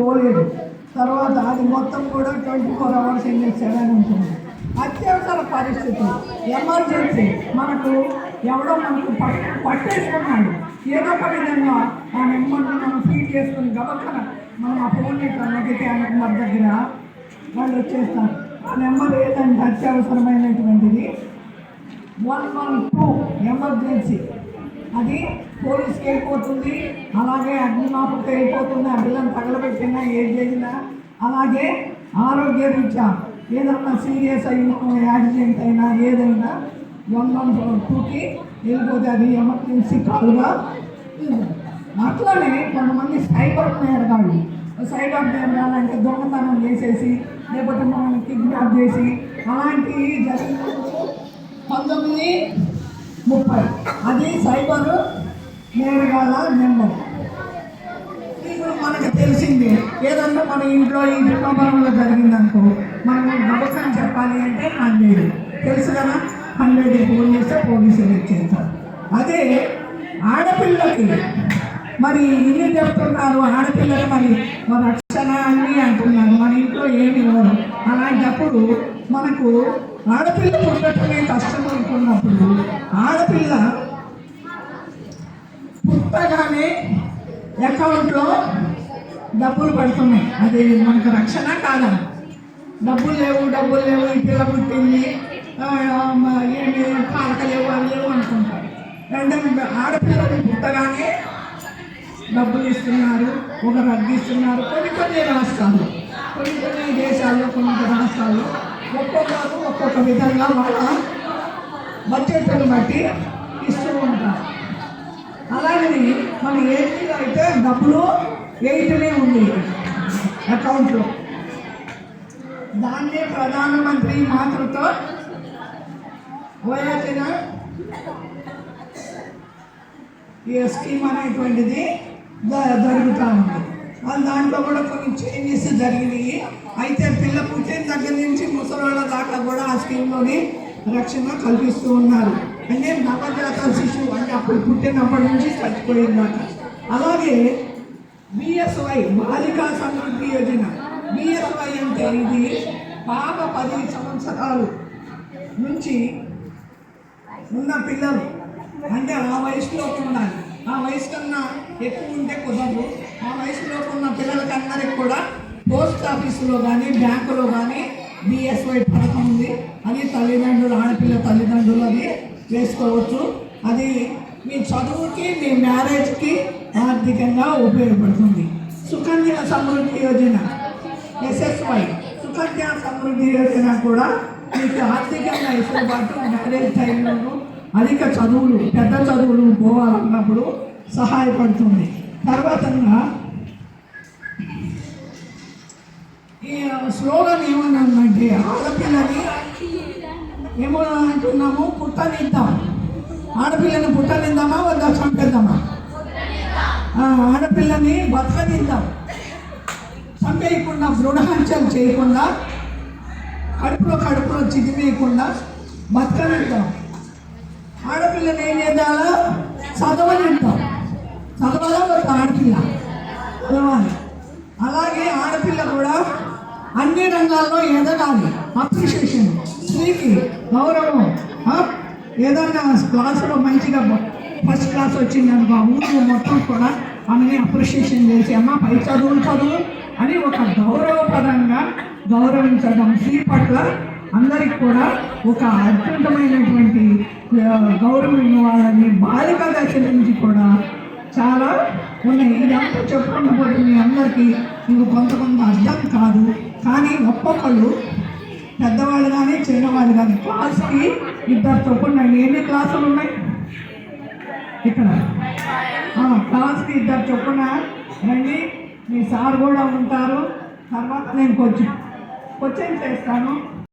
పోలేదు. తర్వాత అది మొత్తం కూడా ట్వంటీ ఫోర్ అవర్స్ ఏం సెవెన్ ఉంటుంది. అత్యవసర పరిస్థితి. ఎమర్జెన్సీ. మనకు ఎవడో మనకు పట్ పట్టేసుకున్నాడు. ఏదో ఒక విధంగా ఆ నెంబర్ని మనం ఫీడ్ చేసుకుని గబక్కన మనం ఆ ఫోన్ ఇట్లా నొక్కితే ఆ నెంబర్ దగ్గర వాళ్ళు వచ్చేస్తారు. ఆ నెంబర్ ఏదంటే అత్యవసరమైనటువంటిది. One one two emergency. అది పోలీస్కి వెళ్ళిపోతుంది. అలాగే అగ్నిమాపకు వెళ్ళిపోతుంది. ఆ పిల్లలు తగలబెట్టినా ఏం చేసినా అలాగే ఆరోగ్య రీత్యా ఏదన్నా సీరియస్ అయినా యాక్సిడెంట్ అయినా ఏదైనా వన్ వన్ టూకి వెళ్ళిపోతే అది ఎమర్జెన్సీ కాల్గా అట్లనే కొంతమంది సైబర్ నేరగాళ్ళు. సైబర్ అంటే దొంగతనం చేసేసి లేకపోతే మనం కిడ్నాప్ చేసి అలాంటివి జరిగినప్పుడు పంతొమ్మిది ముప్పై. అది సైబర్ నేరగాల నెంబర్ ఇప్పుడు మనకు తెలిసింది ఏదన్నా మన ఇంట్లో ఈ దుర్మరణంలో జరిగిందనుకో మనం గబకం చెప్పాలి అంటే హండ్రెడ్ తెలుసు కదా? హండ్రెడ్ ఫోన్ చేస్తే పోలీసులు ఇచ్చేస్తారు అదే ఆడపిల్లకి మరి ఇల్లు చెప్తున్నారు ఆడపిల్లలు మరి మరి రక్షణ అన్నీ అంటున్నారు. మన ఇంట్లో ఏమి ఇవ్వరు. అలాంటప్పుడు మనకు ఆడపిల్ల పుట్టడమే కష్టం అనుకున్నప్పుడు ఆడపిల్ల పుట్టగానే అకౌంట్లో డబ్బులు పడుతున్నాయి. అది మనకు రక్షణ కాదా? డబ్బులు లేవు డబ్బులు లేవు ఈ పిల్ల పుట్టింది. ఏమి పాలక లేవు అవి లేవు అనుకుంటారు రెండవ ఆడపిల్లలు పుట్టగానే డబ్బులు ఇస్తున్నారు ఒక రద్దు ఇస్తున్నారు. కొన్ని కొన్ని రాష్ట్రాలు కొన్ని కొన్ని దేశాల్లో కొన్ని కొన్ని రాష్ట్రాల్లో ఒక్కొక్కరు ఒక్కొక్క విధంగా వాళ్ళ బడ్జెట్ను బట్టి ఇస్తూ ఉంటారు. అలాగని మన ఏపీలో అయితే డబ్బులు ఎయిట్నే ఉంది అకౌంట్లో. దాన్నే ప్రధానమంత్రి మాతృతో వయోజన ఈ స్కీమ్ అనేటువంటిది జరుగుతూ ఉంది. దాంట్లో కూడా కొన్ని చేంజెస్ జరిగినాయి. అయితే దాకా కూడా ఆ స్కీమ్లోనే రక్షణ కల్పిస్తూ ఉన్నారు. అంటే నవజాత శిశువు అంటే అప్పుడు పుట్టినప్పటి నుంచి చచ్చిపోయిందాక అలాగే బిఎస్వై బాలికా సమృద్ధి యోజన. బిఎస్వై అంటే ఇది పాప పది సంవత్సరాలు నుంచి ఉన్న పిల్లలు. అంటే ఆ వయసులో ఉండాలి. ఆ వయసు కన్నా ఎక్కువ ఉంటే కుదరదు. ఆ వయసులో ఉన్న పిల్లలకందరికి కూడా పోస్ట్ ఆఫీసులో కానీ బ్యాంకులో కానీ బిఎస్వై పథకం ఉంది అది తల్లిదండ్రులు ఆడపిల్ల తల్లిదండ్రులు అది చేసుకోవచ్చు అది మీ చదువుకి మీ మ్యారేజ్కి ఆర్థికంగా ఉపయోగపడుతుంది. సుకన్య సమృద్ధి యోజన ఎస్ఎస్వై సుకన్య సమృద్ధి యోజన కూడా మీకు ఆర్థికంగా ఇష్టపాటు మ్యారేజ్ టైంలోనూ అధిక చదువులు పెద్ద చదువులు పోవాలన్నప్పుడు సహాయపడుతుంది. తర్వాతంగా స్లోగన్ ఏమన్నానంటే ఆడపిల్లని ఏమో అంటున్నాము పుట్టనిద్దాం ఆడపిల్లని పుట్టనిద్దామా వద్దా చంపేద్దామా? ఆడపిల్లని బతకనిద్దాం చంపేయకుండా దృఢహత్యలు చేయకుండా కడుపులో కడుపులో చిదిమేయకుండా బతకనిద్దాం ఆడపిల్లని ఏం చేద్దాలో? చదవనిద్దాం చదవాలా? ఒక ఆడపిల్ల చదవాలి అలాగే ఆడపిల్ల కూడా అన్ని రంగాల్లో ఎదగాలి అప్రిషియేషన్ స్త్రీకి గౌరవం ఏదైనా క్లాసులో మంచిగా ఫస్ట్ క్లాస్ వచ్చింది అనుకో ఆ ఊరు మొత్తం కూడా ఆమెని అప్రిషియేషన్ చేసి అమ్మ పై చదువులు చదువు అని ఒక గౌరవపరంగా గౌరవించడం. స్త్రీ పట్ల అందరికి కూడా ఒక అద్భుతమైనటువంటి గౌరవం ఇవ్వాలని బాలిక దశ నుంచి కూడా చాలా ఉన్నాయి. ఇదంతా చెప్పుకుంటూ పోతుంది అందరికీ ఇంక కొంత కొంత అర్థం కాదు. కానీ ఒక్కొక్కళ్ళు పెద్దవాళ్ళు కానీ చిన్నవాళ్ళు కానీ క్లాస్కి ఇద్దరు చొప్పున ఎన్ని క్లాసులు ఉన్నాయి? ఇక్కడ. క్లాస్కి ఇద్దరు చొప్పున రండి. మీ సార్ కూడా ఉంటారు. తర్వాత నేను కొంచెం క్వశ్చన్ చేస్తాను.